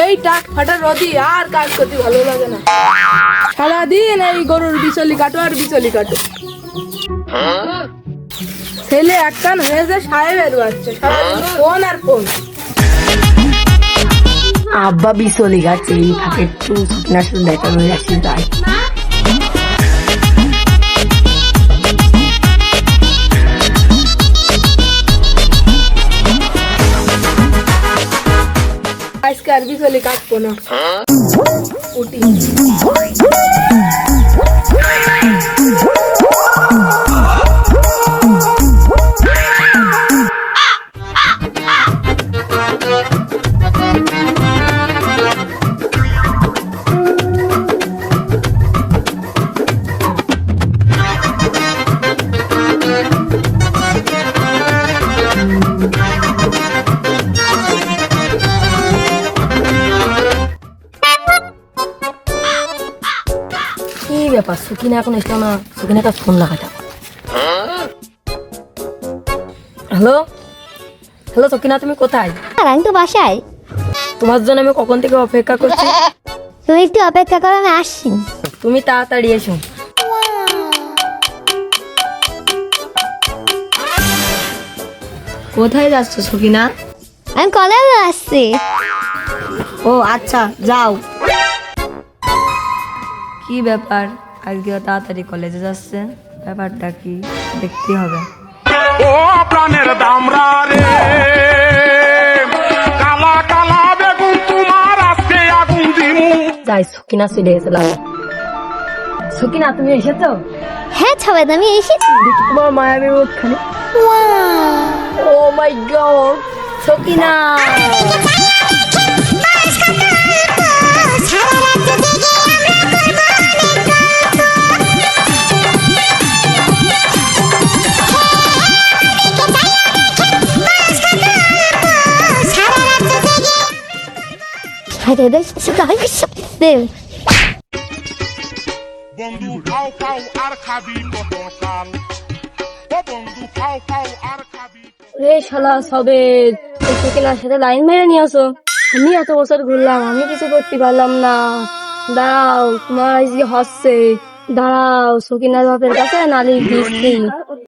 এই টাক ফাটা রদি, আর কাজ করতে ভালো লাগে না। সারাদিন এই গরুর বিচলি কাটো আর বিচলি কাটো। ছেলে এক কান হয়েছে সাহেবের বাচ্চা, সারাদিন ফোন আর ফোন। আব্বা বিচলি গাছে, এই ফাঁকে একটু শুকনা শুকনা দেখা যায় আজকে আর বিচলি কাটবো না উঠি ব্যাপার? সুকিনা এখন এসলো না সুকিনা একটা ফোন লাগাটা হ্যালো হ্যালো সকিনা তুমি কোথায়? আর আমি তো বাসায়। তোমার জন্য আমি কখন থেকে অপেক্ষা করছি? তুমি একটু অপেক্ষা করো আমি আসছি। তুমি তাড়াতাড়ি এসো। কোথায় যাচ্ছ সকিনা? আমি কলেজে আসছি ও আচ্ছা যাও। কি ব্যাপার? আজকে তাড়াতাড়ি কলেজে যাচ্ছে। ব্যাপারটা কি দেখতে হবে। ও প্রাণের দামরা রে। কালা কালা বেগুন তোমার আজকে আগুন দিমু। যাই সুকিনা সিডে গেছিলাম সুকিনা তুমি এসেছ? হ্যাঁ ছাবাদ আমি এসেছি। দেখি তোমার মায়াবী মুখখানে। ও মাই গড সকিনা। ও বন্ধু ফাও ফাও আর খাবি রে শালা সবে সুকিনার সাথে লাইন মেরে নিয়ে আসো। আমি এত বছর ঘুরলাম আমি কিছু করতে পারলাম না। দাঁড়াও তোমার হচ্ছে দাঁড়াও সকিনার বাপের কাছে নালিশ দিচ্ছি।